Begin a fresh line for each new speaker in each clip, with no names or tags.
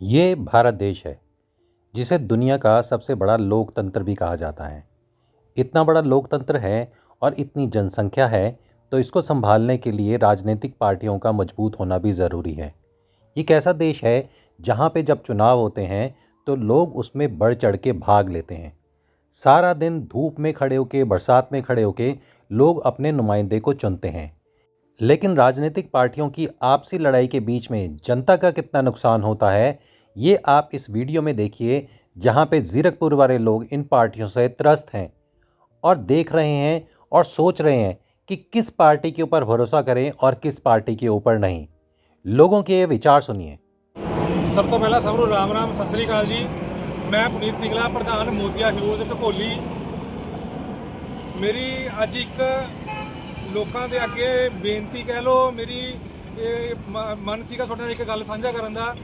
ये भारत देश है, जिसे दुनिया का सबसे बड़ा लोकतंत्र भी कहा जाता है। इतना बड़ा लोकतंत्र है और इतनी जनसंख्या है तो इसको संभालने के लिए राजनीतिक पार्टियों का मज़बूत होना भी ज़रूरी है। ये एक ऐसा देश है, जहाँ पे जब चुनाव होते हैं तो लोग उसमें बढ़ चढ़ के भाग लेते हैं। सारा दिन धूप में खड़े होके, बरसात में खड़े होके, लोग अपने नुमाइंदे को चुनते हैं। लेकिन राजनीतिक पार्टियों की आपसी लड़ाई के बीच में जनता का कितना नुकसान होता है ये आप इस वीडियो में देखिए जहाँ पे ज़ीरकपुर वाले लोग इन पार्टियों से त्रस्त हैं और देख रहे हैं और सोच रहे हैं कि किस पार्टी के ऊपर भरोसा करें और किस पार्टी के ऊपर नहीं लोगों के ये विचार सुनिए
ਸਭ ਤੋਂ ਪਹਿਲਾਂ ਸਭ ਨੂੰ ਰਾਮ ਰਾਮ ਸਤਿ ਸ੍ਰੀ ਅਕਾਲ ਜੀ ਮੈਂ ਪੁਨੀਤ ਸਿੰਗਲਾ ਪ੍ਰਧਾਨ ਮੋਤੀਆ ਹਿਊਜ਼ ਢਕੋਲੀ ਮੇਰੀ ਅੱਜ ਇੱਕ ਲੋਕਾਂ ਦੇ ਅੱਗੇ ਬੇਨਤੀ ਕਹਿ ਲਓ, ਮੇਰੀ ਇਹ ਮ- ਮਨ ਸੀਗਾ ਤੁਹਾਡੇ ਨਾਲ ਇੱਕ ਗੱਲ ਸਾਂਝਾ ਕਰਨ ਦਾ।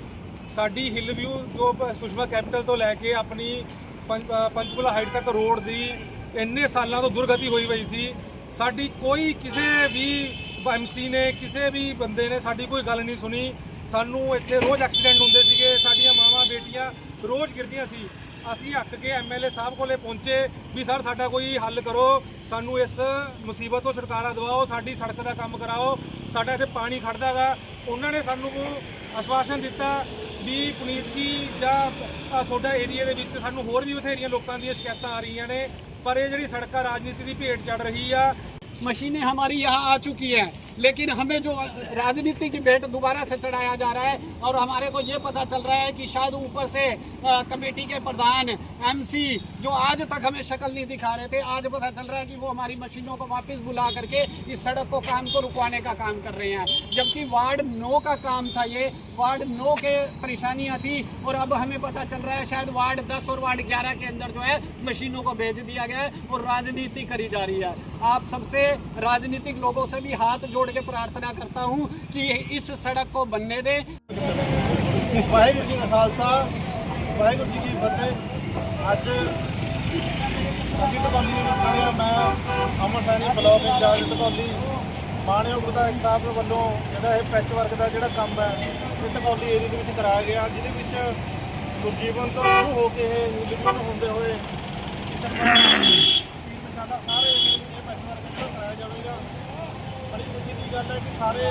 ਸਾਡੀ ਹਿੱਲ ਵਿਊ ਜੋ ਸੁਸ਼ਮਾ ਕੈਪੀਟਲ ਤੋਂ ਲੈ ਕੇ ਆਪਣੀ ਪੰਜ- ਪੰਚਕੂਲਾ ਹਾਈਟ ਤੱਕ ਰੋਡ ਦੀ ਇੰਨੇ ਸਾਲਾਂ ਤੋਂ ਦੁਰਗਤੀ ਹੋਈ ਹੋਈ ਸੀ। ਸਾਡੀ ਕੋਈ ਕਿਸੇ ਵੀ ਐਮਸੀ ਨੇ, ਕਿਸੇ ਵੀ ਬੰਦੇ ਨੇ ਸਾਡੀ ਕੋਈ ਗੱਲ ਨਹੀਂ ਸੁਣੀ। ਸਾਨੂੰ ਇੱਥੇ ਰੋਜ਼ ਐਕਸੀਡੈਂਟ ਹੁੰਦੇ ਸੀਗੇ, ਸਾਡੀਆਂ ਮਾਵਾਂ, ਬੇਟੀਆਂ ਰੋਜ਼ ਗਿਰਦੀਆਂ ਸੀ। ਅਸੀਂ ਹੱਕ ਕੇ ਐਮਐਲਏ ਸਾਹਿਬ ਕੋਲੇ ਪਹੁੰਚੇ ਵੀ ਸਰ ਸਾਡਾ ਕੋਈ ਹੱਲ ਕਰੋ, ਸਾਨੂੰ ਇਸ ਮੁਸੀਬਤ ਤੋਂ ਛੁਟਕਾਰਾ ਦਿਵਾਓ, ਸਾਡੀ ਸੜਕ ਦਾ ਕੰਮ ਕਰਾਓ, ਸਾਡਾ ਇੱਥੇ ਪਾਣੀ ਖੜਦਾਗਾ ਉਹਨਾਂ ਨੇ ਸਾਨੂੰ ਆਸ਼ਵਾਸਨ ਦਿੱਤਾ ਵੀ ਪੁਨੀਤ ਜੀ ਜਾਂ ਤੁਹਾਡਾ ਏਰੀਆ ਦੇ ਵਿੱਚ ਸਾਨੂੰ ਹੋਰ ਵੀ ਬਥੇਰੀਆਂ ਲੋਕਾਂ ਦੀਆਂ ਸ਼ਿਕਾਇਤਾਂ ਆ ਰਹੀਆਂ ਨੇ, ਪਰ ਇਹ ਜਿਹੜੀ ਸੜਕਾਂ ਰਾਜਨੀਤੀ ਦੀ ਭੇਟ ਚੜ ਰਹੀ ਆ,
ਮਸ਼ੀਨੇ ਹਮਾਰੀ ਯਹਾਂ ਆ ਚੁੱਕੀ ਹੈ। लेकिन हमें जो राजनीति की भेंट दोबारा से चढ़ाया जा रहा है और हमारे को ये पता चल रहा है कि शायद ऊपर से अ, कमेटी के प्रधान एमसी जो आज तक हमें शक्ल नहीं दिखा रहे थे आज पता चल रहा है कि वो हमारी मशीनों को वापस बुला करके इस सड़क को काम को रुकवाने का काम कर रहे हैं। जबकि वार्ड नौ का काम था ये वार्ड नौ के परेशानियाँ थी और अब हमें पता चल रहा है शायद वार्ड दस और वार्ड ग्यारह के अंदर जो है मशीनों को भेज दिया गया है और राजनीति करी जा रही है। आप सबसे राजनीतिक लोगों से भी हाथ जोड़ के प्रार्थना करता हूं कि इस सड़क को बनने दें
ਵਾਹਿਗੁਰੂ ਜੀ ਕਾ ਖਾਲਸਾ ਵਾਹਿਗੁਰੂ ਜੀ ਕੀ ਫਤਿਹ ਅੱਜ ਅਸੀਂ ਟਕੌਲੀ ਦੇ ਵਿੱਚ ਖੜੇ ਹਾਂ ਮੈਂ ਅਮਰ ਸੈਣੀ ਬਲਾਕ ਇੰਚਾਰਜ ਟਕੌਲੀ ਮਾਨਯੋਗ ਵਿਧਾਇਕ ਸਾਹਿਬ ਵੱਲੋਂ ਜਿਹੜਾ ਇਹ ਪੈਚ ਵਰਕ ਦਾ ਜਿਹੜਾ ਕੰਮ ਹੈ ਇਹ ਟਕੌਲੀ ਏਰੀਆ ਦੇ ਵਿੱਚ ਕਰਾਇਆ ਗਿਆ ਜਿਹਦੇ ਵਿੱਚ ਗੁਰਜੀਵਨ ਤੋਂ ਸ਼ੁਰੂ ਹੋ ਕੇ ਇਹ ਨਿਲਗਿਆ ਨੂੰ ਹੁੰਦੇ ਹੋਏ ਸਰਕਾਰ ਸਾਡਾ ਸਾਰੇ ਗੱਲ ਹੈ ਕਿ ਸਾਰੇ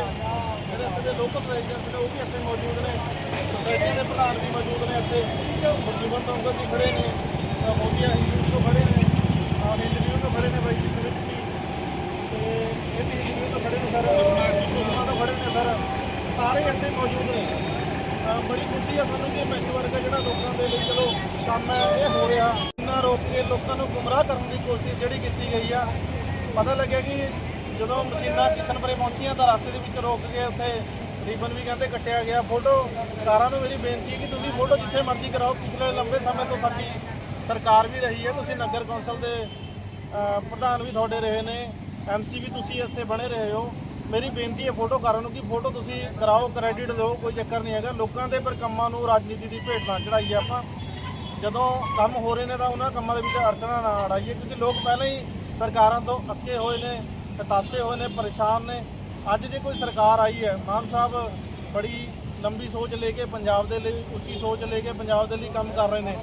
ਜਿਹੜੇ ਇੱਥੇ ਦੇ ਲੋਕਲ ਰੈਜ਼ੀਡੈਂਟ ਨੇ ਉਹ ਵੀ ਇੱਥੇ ਮੌਜੂਦ ਨੇ। ਸੋਸਾਇਟੀ ਦੇ ਪ੍ਰਧਾਨ ਵੀ ਮੌਜੂਦ ਨੇ ਇੱਥੇ। ਮੁਰਜੀਵਨ ਤੋਂ ਅੰਕਲ ਜੀ ਖੜੇ ਨੇ ਅ, ਮੋਦੀਆ ਹਿੰਦੂ ਤੋਂ ਖੜੇ ਨੇ ਔਰ ਇੰਟਰਵਿਊ ਤੋਂ ਖੜੇ ਨੇ ਬਾਈ ਜੀ ਸੁਰਿਤ ਜੀ ਤੇ ਇਹ ਵੀ ਇੰਟਰਵਿਊ ਤੋਂ ਖੜੇ ਨੇ ਸਰ। ਸੁਸ਼ਮਾ ਤੋਂ ਖੜੇ ਨੇ ਸਰ। ਸਾਰੇ ਇੱਥੇ ਮੌਜੂਦ ਨੇ। ਬੜੀ ਖੁਸ਼ੀ ਹੈ ਸਾਨੂੰ ਕਿ ਮੈਚ ਵਰਗਾ ਜਿਹੜਾ ਲੋਕਾਂ ਦੇ ਲਈ ਚਲੋ ਕੰਮ ਹੈ ਇਹ ਹੋ ਰਿਹਾ। ਇਹਨਾਂ ਰੋਕ ਕੇ ਲੋਕਾਂ ਨੂੰ ਗੁੰਮਰਾਹ ਕਰਨ ਦੀ ਕੋਸ਼ਿਸ਼ ਜਿਹੜੀ ਕੀਤੀ ਗਈ ਆ। ਪਤਾ ਲੱਗਿਆ ਕਿ ਜਦੋਂ ਮਸ਼ੀਨਾਂ ਕਿਸ਼ਨਪੁਰੇ ਪਹੁੰਚੀਆਂ ਤਾਂ ਰਸਤੇ ਦੇ ਵਿੱਚ ਰੋਕ ਕੇ ਉੱਥੇ ਰੀਬਨ ਵੀ ਕਹਿੰਦੇ ਕੱਟਿਆ ਗਿਆ। ਫੋਟੋ ਸਰਕਾਰਾਂ ਨੂੰ ਮੇਰੀ ਬੇਨਤੀ ਹੈ ਕਿ ਤੁਸੀਂ ਫੋਟੋ ਜਿੱਥੇ ਮਰਜ਼ੀ ਕਰਾਓ, ਪਿਛਲੇ ਲੰਬੇ ਸਮੇਂ ਤੋਂ ਸਾਡੀ ਸਰਕਾਰ ਵੀ ਰਹੀ ਹੈ। ਤੁਸੀਂ ਨਗਰ ਕੌਂਸਲ ਦੇ ਪ੍ਰਧਾਨ ਵੀ ਤੁਹਾਡੇ ਰਹੇ ਨੇ ਐਮਸੀ ਵੀ ਤੁਸੀਂ ਇੱਥੇ ਬਣੇ ਰਹੇ ਹੋ। ਮੇਰੀ ਬੇਨਤੀ ਹੈ ਫੋਟੋ ਫੋਟੋਕਾਰਾਂ ਨੂੰ ਕਿ ਫੋਟੋ ਤੁਸੀਂ ਕਰਾਓ, ਕ੍ਰੈਡਿਟ ਦਿਓ, ਕੋਈ ਚੱਕਰ ਨਹੀਂ ਹੈਗਾ। ਲੋਕਾਂ ਦੇ ਪਰ ਕੰਮਾਂ ਨੂੰ ਰਾਜਨੀਤੀ ਦੀ ਭੇਟ ਨਾ ਚੜਾਈਏ ਆਪਾਂ। ਜਦੋਂ ਕੰਮ ਹੋ ਰਹੇ ਨੇ ਤਾਂ ਉਹਨਾਂ ਕੰਮਾਂ ਦੇ ਵਿੱਚ ਅੜਚਣਾ ਨਾ ਅੜਾਈਏ, ਕਿਉਂਕਿ ਲੋਕ ਪਹਿਲਾਂ ਹੀ ਸਰਕਾਰਾਂ ਤੋਂ ਅੱਕੇ ਹੋਏ ਨੇ। ਹਤਾਸੇ ਹੋਏ ਨੇ, ਪਰੇਸ਼ਾਨ ਨੇ। ਅੱਜ ਜੇ ਕੋਈ ਸਰਕਾਰ ਆਈ ਹੈ, ਮਾਨ ਸਾਹਿਬ ਬੜੀ ਲੰਬੀ ਸੋਚ ਲੈ ਕੇ ਪੰਜਾਬ ਦੇ ਲਈ, ਉੱਚੀ ਸੋਚ ਲੈ ਕੇ ਪੰਜਾਬ ਦੇ ਲਈ ਕੰਮ ਕਰ ਰਹੇ ਨੇ।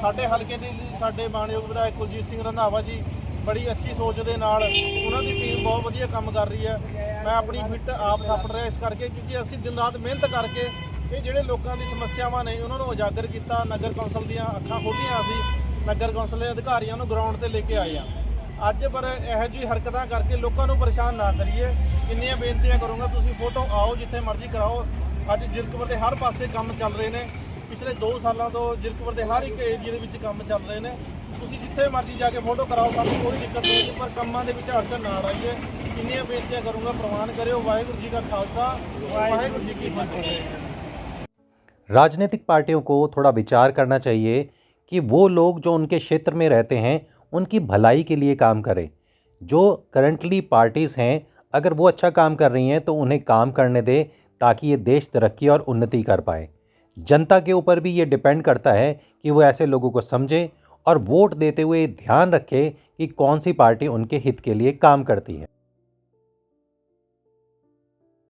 ਸਾਡੇ ਹਲਕੇ ਦੇ ਸਾਡੇ ਮਾਨਯੋਗ ਵਿਧਾਇਕ ਕੁਲਜੀਤ ਸਿੰਘ ਰੰਧਾਵਾ ਜੀ ਬੜੀ ਅੱਛੀ ਸੋਚ ਦੇ ਨਾਲ ਉਹਨਾਂ ਦੀ ਟੀਮ ਬਹੁਤ ਵਧੀਆ ਕੰਮ ਕਰ ਰਹੀ ਹੈ। ਮੈਂ ਆਪਣੀ ਫਿੱਟ ਆਪ ਥਾਪੜ ਰਿਹਾ ਇਸ ਕਰਕੇ, ਕਿਉਂਕਿ ਅਸੀਂ ਦਿਨ ਰਾਤ ਮਿਹਨਤ ਕਰਕੇ ਇਹ ਜਿਹੜੇ ਲੋਕਾਂ ਦੀ ਸਮੱਸਿਆਵਾਂ ਨੇ, ਉਹਨਾਂ ਨੂੰ ਉਜਾਗਰ ਕੀਤਾ। ਨਗਰ ਕੌਂਸਲ ਦੀਆਂ ਅੱਖਾਂ ਖੋਲ੍ਹੀਆਂ ਅਸੀਂ। ਨਗਰ ਕੌਂਸਲ ਦੇ ਅਧਿਕਾਰੀਆਂ ਨੂੰ ਗਰਾਊਂਡ ਤੇ ਲੈ ਕੇ ਆਏ ਆ ਅੱਜ ਪਰ ਇਹੋ ਜਿਹੀ ਹਰਕਤਾਂ ਕਰਕੇ ਲੋਕਾਂ ਨੂੰ ਪਰੇਸ਼ਾਨ ਨਾ ਕਰੀਏ ਇੰਨੀਆਂ ਬੇਨਤੀਆਂ ਕਰੂੰਗਾ ਤੁਸੀਂ ਫੋਟੋ ਆਓ ਜਿੱਥੇ ਮਰਜ਼ੀ ਕਰਾਓ ਅੱਜ ਜਿਰਕਪੁਰ ਦੇ ਹਰ ਪਾਸੇ ਕੰਮ ਚੱਲ ਰਹੇ ਨੇ ਪਿਛਲੇ 2 ਸਾਲਾਂ ਤੋਂ ਜਿਰਕਪੁਰ ਦੇ ਹਰ ਇੱਕ ਏਰੀਆ ਦੇ ਵਿੱਚ ਕੰਮ ਚੱਲ ਰਹੇ ਨੇ ਤੁਸੀਂ ਜਿੱਥੇ ਮਰਜ਼ੀ ਜਾ ਕੇ ਫੋਟੋ ਕਰਾਓ ਸਾਨੂੰ ਕੋਈ ਦਿੱਕਤ ਨਹੀਂ ਹੈਗੀ, ਪਰ ਕੰਮਾਂ ਦੇ ਵਿੱਚ ਅੜਚਨ ਨਾ ਆਈਏ ਇੰਨੀਆਂ ਬੇਨਤੀਆਂ ਕਰੂੰਗਾ ਪ੍ਰਵਾਨ ਕਰਿਓ ਵਾਹਿਗੁਰੂ ਜੀ ਕਾ ਖਾਲਸਾ ਵਾਹਿਗੁਰੂ ਜੀ ਕੀ ਫਤਿਹ
राजनीतिक पार्टियों को थोड़ा विचार करना चाहिए कि वो लोग जो उनके क्षेत्र में रहते हैं उनकी भलाई के लिए काम करें। जो करंटली पार्टीज़ हैं, अगर वो अच्छा काम कर रही हैं तो उन्हें काम करने दें ताकि ये देश तरक्की और उन्नति कर पाए। जनता के ऊपर भी ये डिपेंड करता है कि वो ऐसे लोगों को समझें और वोट देते हुए ध्यान रखें कि कौन सी पार्टी उनके हित के लिए काम करती है।